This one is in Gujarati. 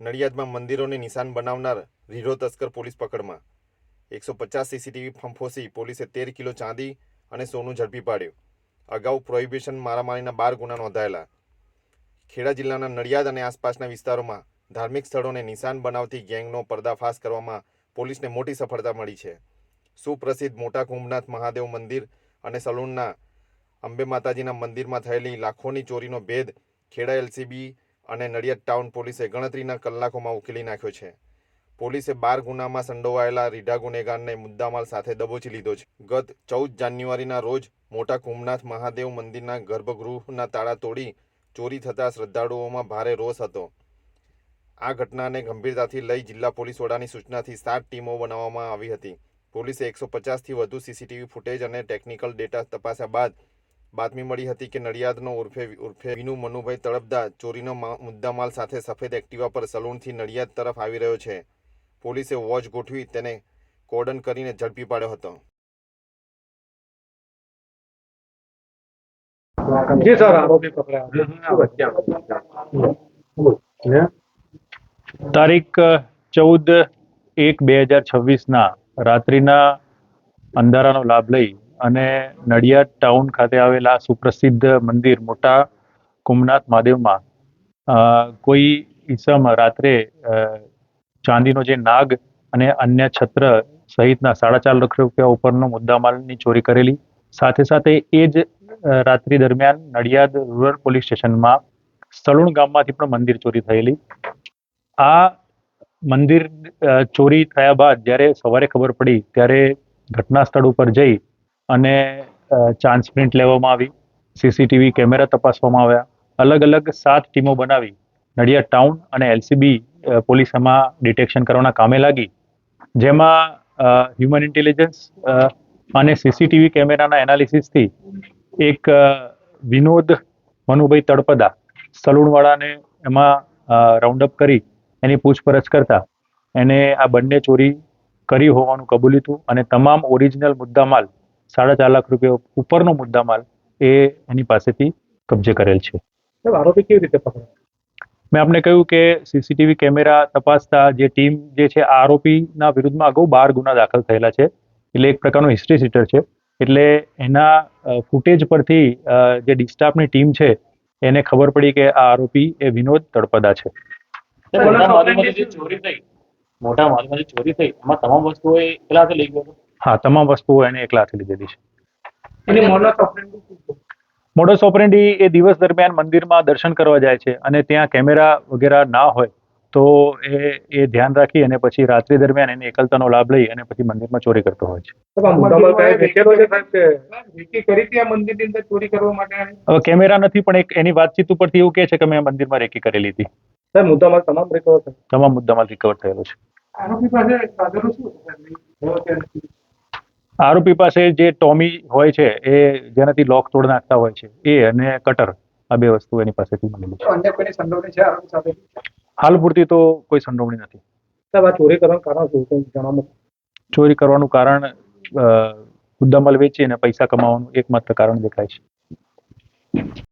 નડિયાદમાં મંદિરોને નિશાન બનાવનાર રીઢો તસ્કર પોલીસ પકડમાં. એકસો પચાસ સીસીટીવી ફંફોસી પોલીસે તેર કિલો ચાંદી અને સોનું ઝડપી પાડ્યું. અગાઉ પ્રોહિબિશન મારામારીના બાર ગુના નોંધાયેલા. ખેડા જિલ્લાના નડિયાદ અને આસપાસના વિસ્તારોમાં ધાર્મિક સ્થળોને નિશાન બનાવતી ગેંગનો પર્દાફાશ કરવામાં પોલીસને મોટી સફળતા મળી છે. સુપ્રસિદ્ધ મોટા કુંભનાથ મહાદેવ મંદિર અને સલૂનના અંબે માતાજીના મંદિરમાં થયેલી લાખોની ચોરીનો ભેદ ખેડા એલસીબી અને નડિયાદ ટાઉન પોલીસે ગણતરીના કલાકોમાં ઉકેલી નાખ્યો છે. પોલીસે બાર ગુનામાં સંડોવાયેલા રીઢા ગુનેગારને મુદ્દામાલ સાથે દબોચી લીધો છે. ગત ચૌદ જાન્યુઆરીના રોજ મોટા કુમનાથ મહાદેવ મંદિરના ગર્ભગૃહના તાળા તોડી ચોરી થતા શ્રદ્ધાળુઓમાં ભારે રોષ હતો. આ ઘટનાને ગંભીરતાથી લઈ જિલ્લા પોલીસ વડાની સૂચનાથી સાત ટીમો બનાવવામાં આવી હતી. પોલીસે એકસો પચાસથી વધુ સીસીટીવી ફૂટેજ અને ટેકનિકલ ડેટા તપાસ્યા બાદ બાતમી મળી હતી કે નડિયાદનો ઉર્ફે ઉર્ફે વિનુ મનુભાઈ તળપદા ચોરીનો મુદ્દામાલ સાથે સફેદ એક્ટિવા પર સલૂનથી નડિયાદ તરફ આવી રહ્યો છે. પોલીસે વોચ ગોઠવી તેને કોર્ડન કરીને ઝડપી પાડ્યો હતો. જી સર આરોપી પકડાયા તારીખ ચૌદ એક બે હજાર છવ્વીસના રાત્રિના અંધારાનો લાભ લઈ અને નડિયાદ ટાઉન ખાતે આવેલા સુપ્રસિદ્ધ મંદિર મોટા કુમનાથ મહાદેવમાં કોઈ ઈસમ રાત્રે ચાંદીનો જે નાગ અને અન્ય છત્ર સહિતના સાડા ચાર લાખ રૂપિયા ઉપરનો મુદ્દામાલની ચોરી કરેલી. સાથે સાથે એ જ રાત્રિ દરમિયાન નડિયાદ રૂરલ પોલીસ સ્ટેશનમાં સલુણ ગામમાંથી પણ મંદિર ચોરી થયેલી. આ મંદિર ચોરી થયા બાદ જ્યારે સવારે ખબર પડી ત્યારે ઘટના સ્થળ ઉપર જઈ અને ચાન્સ પ્રિન્ટ લેવામાં આવી સીસીટીવી કેમેરા તપાસવામાં આવ્યા, અલગ અલગ સાત ટીમો બનાવી, નડિયાદ ટાઉન અને એલસીબી પોલીસ એમાં ડિટેક્શન કરવાના કામે લાગી. જેમાં હ્યુમન ઇન્ટેલિજન્સ અને સીસીટીવી કેમેરાના એનાલિસિસથી એક વિનોદ મનુભાઈ તળપદા સલૂણવાળાને એમાં રાઉન્ડ અપ કરી, એની પૂછપરછ કરતા, એને આ બંને ચોરી કરી હોવાનું કબૂલ્યું હતું અને તમામ ઓરિજિનલ મુદ્દામાલ સાડા ચાર લાખ રૂપિયા ઉપરનો મુદ્દામાલ એ એની પાસેથી કબજે કરેલ છે. આરોપી કેવી રીતે પકડાયા? મેં આપને કહ્યું કે સીસીટીવી કેમેરા તપાસતા જે ટીમ જે છે આ આરોપીના વિરુદ્ધમાં અગાઉ બાર ગુના દાખલ થયેલા છે. એટલે એક પ્રકારનો હિસ્ટ્રી સીટર છે. એટલે એના ફૂટેજ પરથી જે ડિસ્ટાફની ટીમ છે એને ખબર પડી કે આ આરોપી એ વિનોદ તળપદા છે. મોટા જે ચોરી થઈ મોટા માધ્યમમાંથી ચોરી થઈ એમાં તમામ વસ્તુઓ એ એકલા હાથે લઈ ગયો હતો? હા તમામ વસ્તુઓ એને એકલા હાથે લીધેલી છે. એની ઓપરેન્ડી મોડસ ઓપરેન્ડી એ દિવસ દરમિયાન મંદિરમાં દર્શન કરવા જાય છે અને ત્યાં કેમેરા વગેરે ના હોય તો એ એ ધ્યાન રાખી અને પછી રાત્રિ દરમિયાન એની એકલતાનો લાભ લઈ અને પછી મંદિરમાં ચોરી કરતો હોય છે. સાહેબ આ મુદ્દામાલ કાંઈ વેચેલો છે? સાહેબ કે રેકી કરી હતી આ મંદિરની અંદર ચોરી કરવા માટે હવે કેમેરા નથી પણ એક એની વાતચીત ઉપરથી એવું કહે છે કે મેં મંદિરમાં રેકી કરેલી હતી. મુદ્દામાલ તમામ રિકવર થયો? તમામ મુદ્દામાલ રિકવર થયેલો છે. આરોપી પાસે સાધનો શું હતા? આરોપી પાસે જે ટોમી હોય છે એ જેનાથી લોક તોડ નાખતા હોય છે એ અને કટર આ બે વસ્તુ એની પાસેથી મળેલી છે. હાલ પૂરતી તો કોઈ સંડોવણી નથી. ચોરી કરવાનું કારણ શું જણાવો ચોરી કરવાનું કારણ મુદ્દામાલ વેચી અને પૈસા કમાવાનું એકમાત્ર કારણ દેખાય છે.